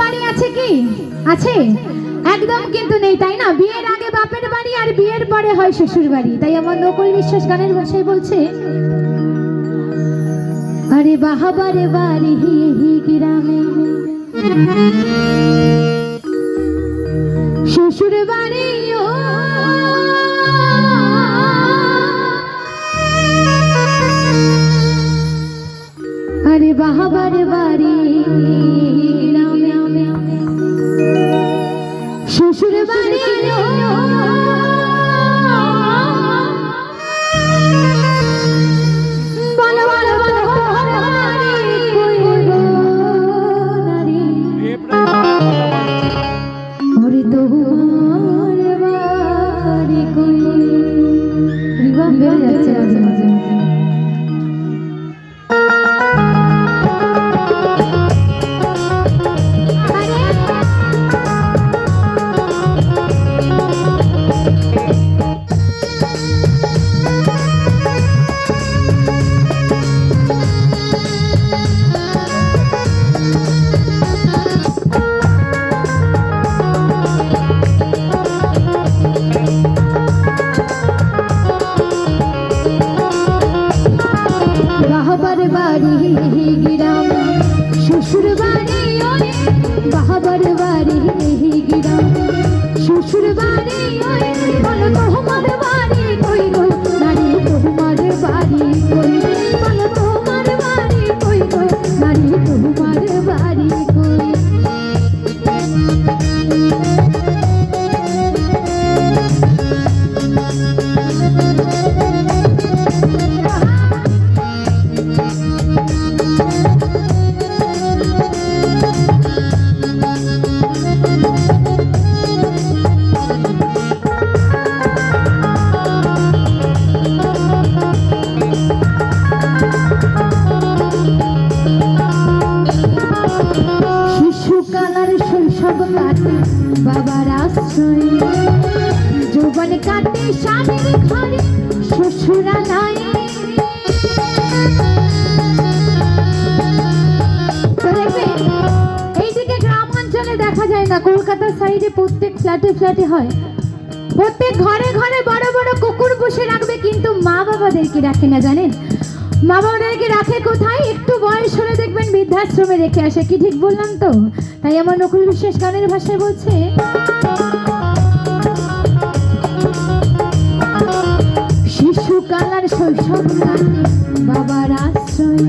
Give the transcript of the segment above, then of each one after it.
বাড়ি আছে কি? আছে? একদম কিন্তু নেই, তাই না? বিয়ের আগে বাপের বাড়ি আর বিয়ের পরে হয় শ্বশুর বাড়ি। তাই আমার নকল বিশ্বাস গানের ভাষায় বলছে, আরে বাহাবারে বাড়ি হি হি গ্রামে। শ্বশুর বাড়ি no ya শ্বশুর শৈশব কাটে বাবার আশ্রয়। যৌবন কাটে স্বামীর ঘরে, শ্বশুরা নাই। দেখা যায় না, কলকাতার সাইডে প্রত্যেক ফ্ল্যাটে ফ্ল্যাটে হয়। প্রত্যেক ঘরে ঘরে বড় বড় কুকুর বসে রাখবে, কিন্তু মা বাবাদেরকে রাখে না জানেন? মা বাবাদেরকে রাখে কোথায়? একটু বয়স হলে দেখবেন বৃদ্ধাশ্রমে রেখে আসে। কি ঠিক বললাম তো? তাই আমার নকুল বিশ্বাস গানের ভাষায় বলছে শিশুকালার শৈশব কালে বাবার আশ্রয়।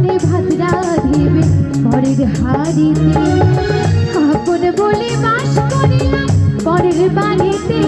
জনম ভাত রাঁধিবে পরের হাড়িতে। আপন বলে বাস করিলাম পরের বাড়িতে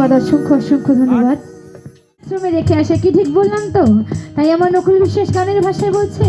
ধন্যবাদ অসংখ্য অসংখ্য ধন্যবাদ। আশ্রমে রেখে আসে কি ঠিক বললাম তো? তাই আমার নকুল বিশ্বাস গানের ভাষায় বলছে